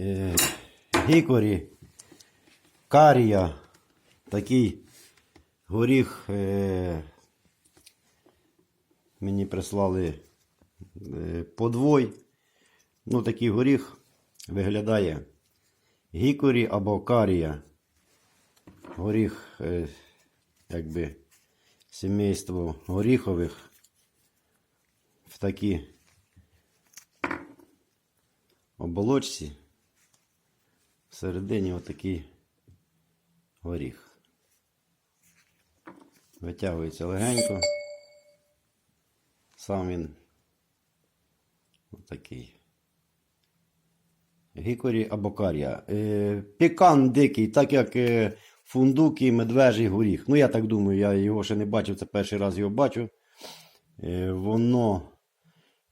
е, гікорі, карія, такий горіх е, мені прислали е, подвой. Ну, такий горіх виглядає гікорі або карія. Горіх, якби сімейство горіхових в такій оболочці. Всередині отакий горіх. Витягується легенько. Сам він отакий. Гікорі або карія. Е, пікан дикий, так як е, фундук і медвежий горіх. Ну, я так думаю, я його ще не бачив, це перший раз його бачу. Е, воно,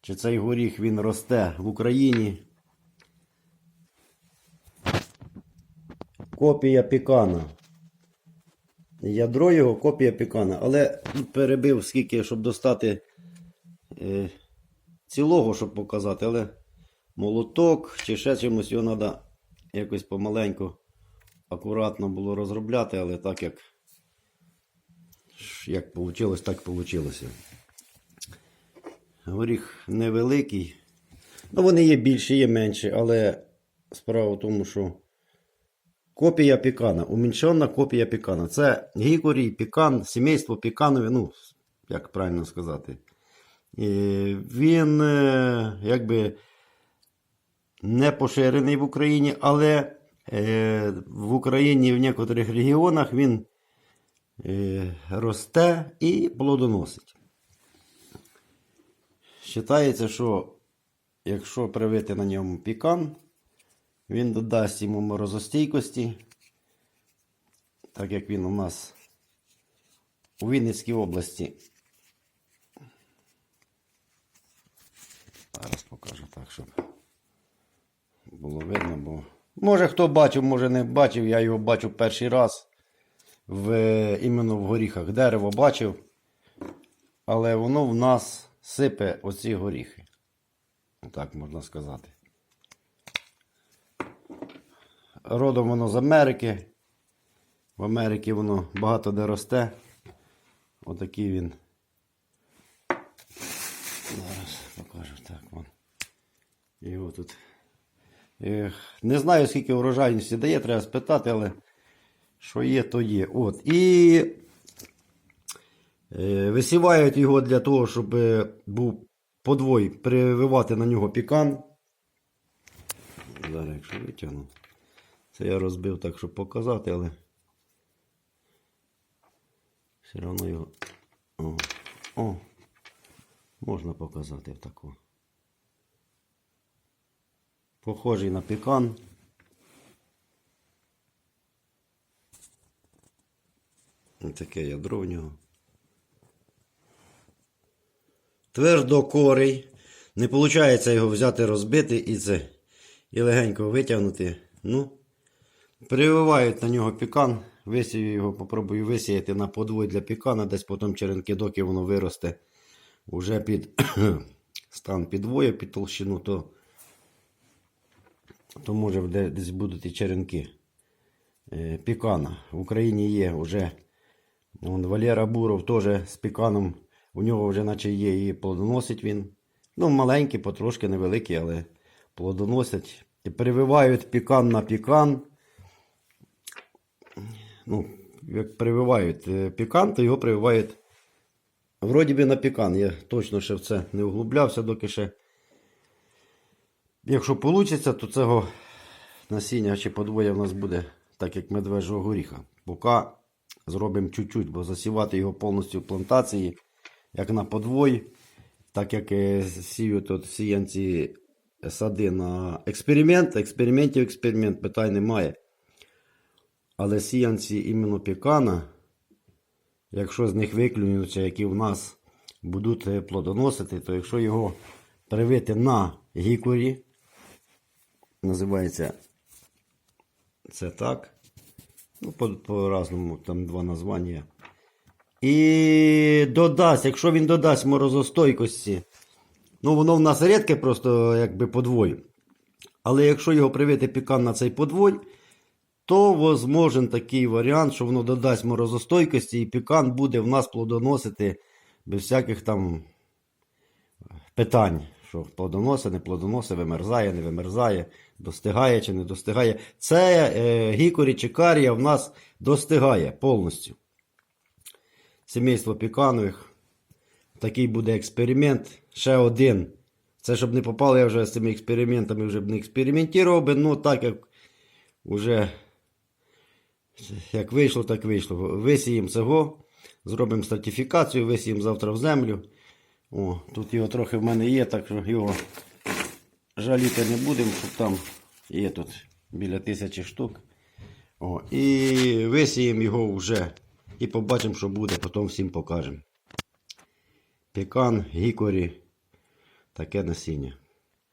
чи цей горіх він росте в Україні. Копія пікана. Ядро його копія пікана. Але перебив скільки, щоб достати е, цілого, щоб показати, але молоток чи ще чимось його треба якось помаленьку, акуратно було розробляти, але так як як вийшло, так вийшло. Горіх невеликий. Ну, вони є більші, є менші, але справа в тому, що копія пікана, уміншена копія пікана. Це гікорій, пікан, сімейство піканові, ну, як правильно сказати. Він е, якби не поширений в Україні, але е, в Україні в некоторих регіонах він е, росте і плодоносить. Вважається, що якщо привити на ньому пікан, він додасть йому морозостійкості, так як він у нас у Вінницькій області. Зараз покажу так, щоб було видно, бо може хто бачив, може не бачив. Я його бачу перший раз в, іменно в горіхах. Дерево бачив, але воно в нас сипе оці горіхи. Так можна сказати. Родом воно з Америки. В Америці воно багато де росте. Отакий він. Зараз покажу так вон. Його тут. Не знаю, скільки урожайності дає, треба спитати, але що є, то є. От. І е, висівають його для того, щоб е, був подвой, прививати на нього пікан. Зараз, якщо витягну. Це я розбив так, щоб показати, але все одно його. О, о, можна показати в таку. Похожий на пікан. Ось Таке ядро в нього. Твердокорий. Не виходить його взяти, розбити і це. І легенько витягнути. Ну, Прививають на нього пікан, висію його, попробую висіяти на подвой для пікана, десь потім черенки, доки воно виросте уже під стан підвою, під толщину, то, то може десь будуть і черенки е, пікана. В Україні є вже вон, Валера Буров теж з піканом. У нього вже наче є і плодоносить він. Ну, маленький, потрошки невеликий, але плодоносять. І прививають пікан на пікан ну, як прививають е, пікан, то його прививають вроді би на пікан. Я точно ще в це не углублявся, доки ще. Якщо вийде, то цього насіння чи подвоє в нас буде, так як медвежого горіха. Поки зробимо чуть-чуть, бо засівати його повністю в плантації, як на подвой, так як е, сіють тут сіянці сади на експеримент, експериментів експеримент, питань немає. Але сіянці іменно пікана, якщо з них виклюються, які в нас будуть е, плодоносити, то якщо його привити на гікорі, називається це так. Ну, по, по там два названня. І додасть, якщо він додасть морозостойкості, ну воно в нас рідке просто якби подвою. Але якщо його привити пікан на цей подвой, то возможен такий варіант, що воно додасть морозостойкості, і пікан буде в нас плодоносити без всяких там питань, що плодоносить, не плодоносить, вимерзає, не вимерзає, достигає чи не достигає. Це е, гікорі чи карія в нас достигає повністю. Сімейство піканових. Такий буде експеримент. Ще один. Це щоб не попали, я вже з цими експериментами вже б не експериментував би, ну так як вже як вийшло, так вийшло. Висіємо цього, зробимо стратифікацію, висіємо завтра в землю. О, тут його трохи в мене є, так що його жаліти не будемо, щоб там є тут біля тисячі штук. О, і висіємо його вже. І побачимо, що буде, потім всім покажемо. Пекан, гікорі, таке насіння.